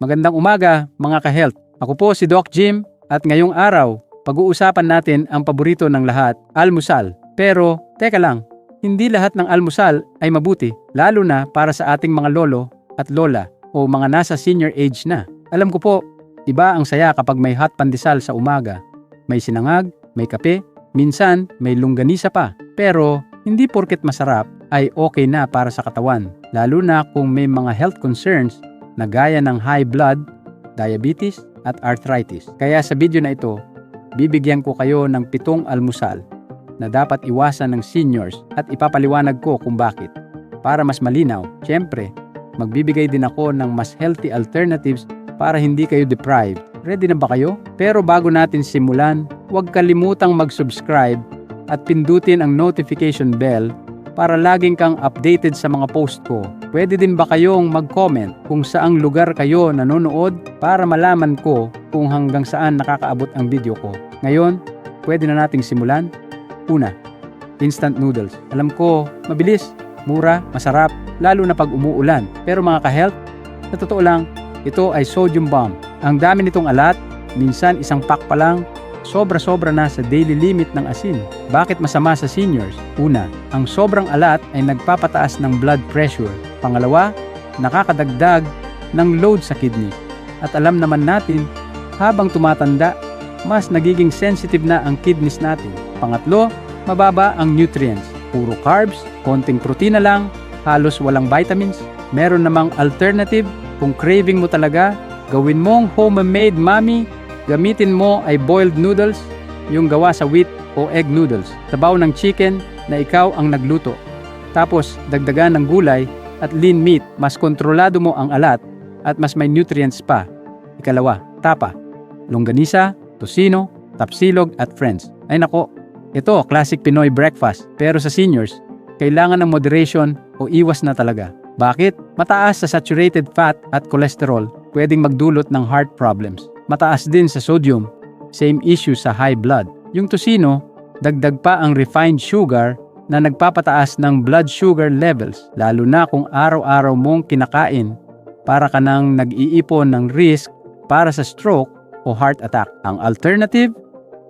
Magandang umaga mga ka-health. Ako po si Doc Jim at ngayong araw, pag-uusapan natin ang paborito ng lahat, almusal. Pero, teka lang, hindi lahat ng almusal ay mabuti, lalo na para sa ating mga lolo at lola o mga nasa senior age na. Alam ko po, iba ang saya kapag may hot pandesal sa umaga. May sinangag, may kape, minsan may longganisa pa. Pero, hindi porket masarap ay okay na para sa katawan, lalo na kung may mga health concerns na gaya ng high blood, diabetes, at arthritis. Kaya sa video na ito, bibigyan ko kayo ng pitong almusal na dapat iwasan ng seniors at ipapaliwanag ko kung bakit. Para mas malinaw, syempre, magbibigay din ako ng mas healthy alternatives para hindi kayo deprived. Ready na ba kayo? Pero bago natin simulan, huwag kalimutang mag-subscribe at pindutin ang notification bell para laging kang updated sa mga post ko. Pwede din ba kayong mag-comment kung saang lugar kayo nanonood para malaman ko kung hanggang saan nakakaabot ang video ko. Ngayon, pwede na nating simulan. Una, instant noodles. Alam ko, mabilis, mura, masarap, lalo na pag umuulan. Pero mga ka-health, sa totoo lang, ito ay sodium bomb. Ang dami nitong alat, minsan isang pack pa lang, sobra-sobra na sa daily limit ng asin. Bakit masama sa seniors? Una, ang sobrang alat ay nagpapataas ng blood pressure. Pangalawa, nakakadagdag ng load sa kidney. At alam naman natin, habang tumatanda, mas nagiging sensitive na ang kidneys natin. Pangatlo, mababa ang nutrients. Puro carbs, konting protina lang, halos walang vitamins. Meron namang alternative, kung craving mo talaga, gawin mong homemade mami, gamitin mo ay boiled noodles, yung gawa sa wheat o egg noodles. Sabaw ng chicken na ikaw ang nagluto. Tapos, dagdagan ng gulay at lean meat, mas kontrolado mo ang alat at mas may nutrients pa. Ikalawa, tapa, longganisa, tosino, tapsilog at friends. Ay nako, ito classic Pinoy breakfast. Pero sa seniors, kailangan ng moderation o iwas na talaga. Bakit? Mataas sa saturated fat at cholesterol, pwedeng magdulot ng heart problems. Mataas din sa sodium, same issue sa high blood. Yung tosino, dagdag pa ang refined sugar na nagpapataas ng blood sugar levels, lalo na kung araw-araw mong kinakain para ka nang nag-iipon ng risk para sa stroke o heart attack. Ang alternative,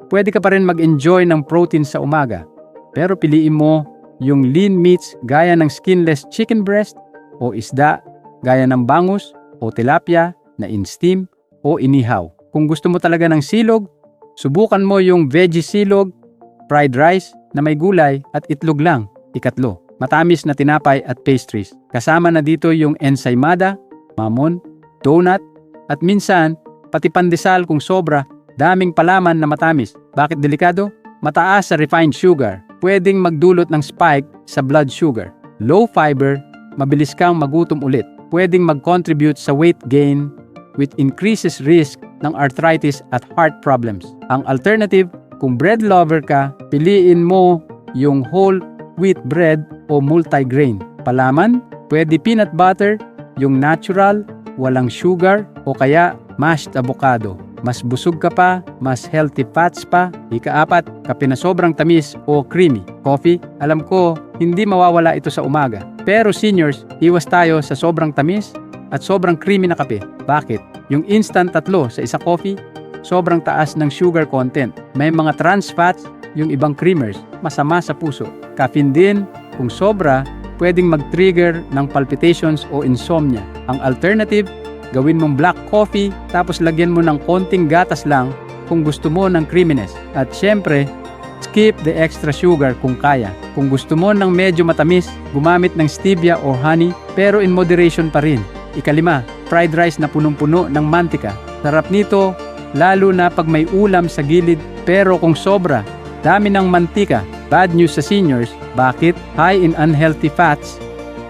pwede ka pa rin mag-enjoy ng protein sa umaga, pero piliin mo yung lean meats gaya ng skinless chicken breast o isda gaya ng bangus o tilapia na in-steam o inihaw. Kung gusto mo talaga ng silog, subukan mo yung veggie silog, fried rice na may gulay at itlog lang. Ikatlo, matamis na tinapay at pastries. Kasama na dito yung ensaymada, mamon, donut, at minsan, pati pandesal kung sobra, daming palaman na matamis. Bakit delikado? Mataas sa refined sugar, pwedeng magdulot ng spike sa blood sugar. Low fiber, mabilis kang magutom ulit. Pwedeng mag-contribute sa weight gain which increases risk ng arthritis at heart problems. Ang alternative, kung bread lover ka, piliin mo yung whole wheat bread o multigrain. Palaman, pwede peanut butter, yung natural, walang sugar, o kaya mashed avocado. Mas busog ka pa, mas healthy fats pa. Ikaapat, kape na sobrang tamis o creamy. Coffee, alam ko, hindi mawawala ito sa umaga. Pero seniors, iwas tayo sa sobrang tamis at sobrang creamy na kape. Bakit? Yung instant tatlo sa isa coffee, sobrang taas ng sugar content. May mga trans fats, yung ibang creamers, masama sa puso. Caffeine din, kung sobra, pwedeng mag-trigger ng palpitations o insomnia. Ang alternative, gawin mong black coffee tapos lagyan mo ng konting gatas lang kung gusto mo ng creaminess. At syempre, skip the extra sugar kung kaya. Kung gusto mo ng medyo matamis, gumamit ng stevia or honey pero in moderation pa rin. Ikalima, fried rice na punong-puno ng mantika. Sarap nito, lalo na pag may ulam sa gilid pero kung sobra, dami ng mantika. Bad news sa seniors, bakit? High in unhealthy fats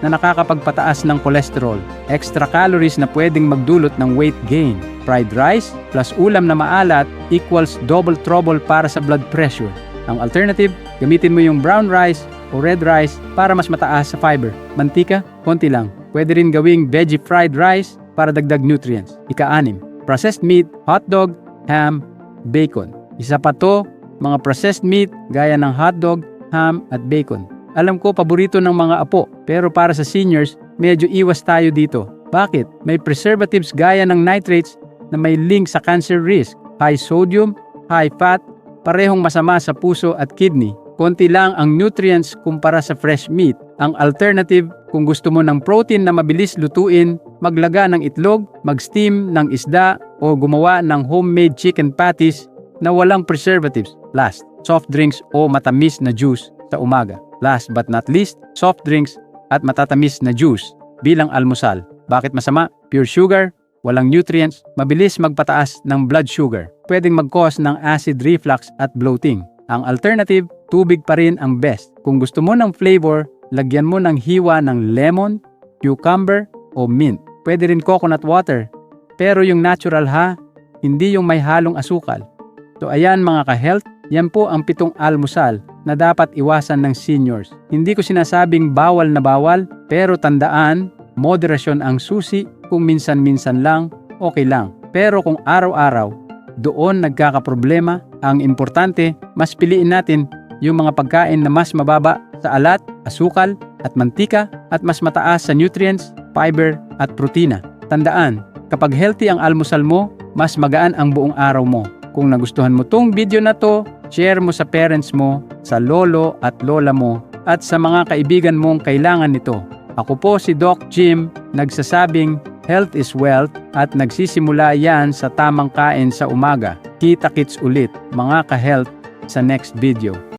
na nakakapagpataas ng cholesterol. Extra calories na pwedeng magdulot ng weight gain. Fried rice plus ulam na maalat equals double trouble para sa blood pressure. Ang alternative, gamitin mo yung brown rice o red rice para mas mataas sa fiber. Mantika, konti lang. Pwede rin gawing veggie fried rice para dagdag nutrients. Ika-anim, processed meat, hotdog, ham, bacon. Isa pa to, mga processed meat gaya ng hotdog, ham at bacon. Alam ko paborito ng mga apo, pero para sa seniors, medyo iwas tayo dito. Bakit? May preservatives gaya ng nitrates na may link sa cancer risk, high sodium, high fat, parehong masama sa puso at kidney. Konti lang ang nutrients kumpara sa fresh meat. Ang alternative, kung gusto mo ng protein na mabilis lutuin, maglaga ng itlog, mag-steam ng isda, o gumawa ng homemade chicken patties na walang preservatives. Last, soft drinks o matamis na juice sa umaga. Last but not least, soft drinks at matatamis na juice bilang almusal. Bakit masama? Pure sugar, walang nutrients, mabilis magpataas ng blood sugar. Pwedeng mag-cause ng acid reflux at bloating. Ang alternative, tubig pa rin ang best. Kung gusto mo ng flavor, lagyan mo ng hiwa ng lemon, cucumber, o mint. Pwede rin coconut water. Pero yung natural ha, hindi yung may halong asukal. So ayan mga ka-health, yan po ang pitong almusal na dapat iwasan ng seniors. Hindi ko sinasabing bawal na bawal, pero tandaan, moderasyon ang susi, kung minsan-minsan lang, okay lang. Pero kung araw-araw, doon nagkakaproblema, ang importante, mas piliin natin yung mga pagkain na mas mababa sa alat, asukal, at mantika, at mas mataas sa nutrients, fiber, at protina. Tandaan, kapag healthy ang almusal mo, mas magaan ang buong araw mo. Kung nagustuhan mo tong video na to, share mo sa parents mo, sa lolo at lola mo, at sa mga kaibigan mong kailangan nito. Ako po si Doc Jim, nagsasabing health is wealth at nagsisimula yan sa tamang kain sa umaga. Kita-kits ulit mga ka-health sa next video.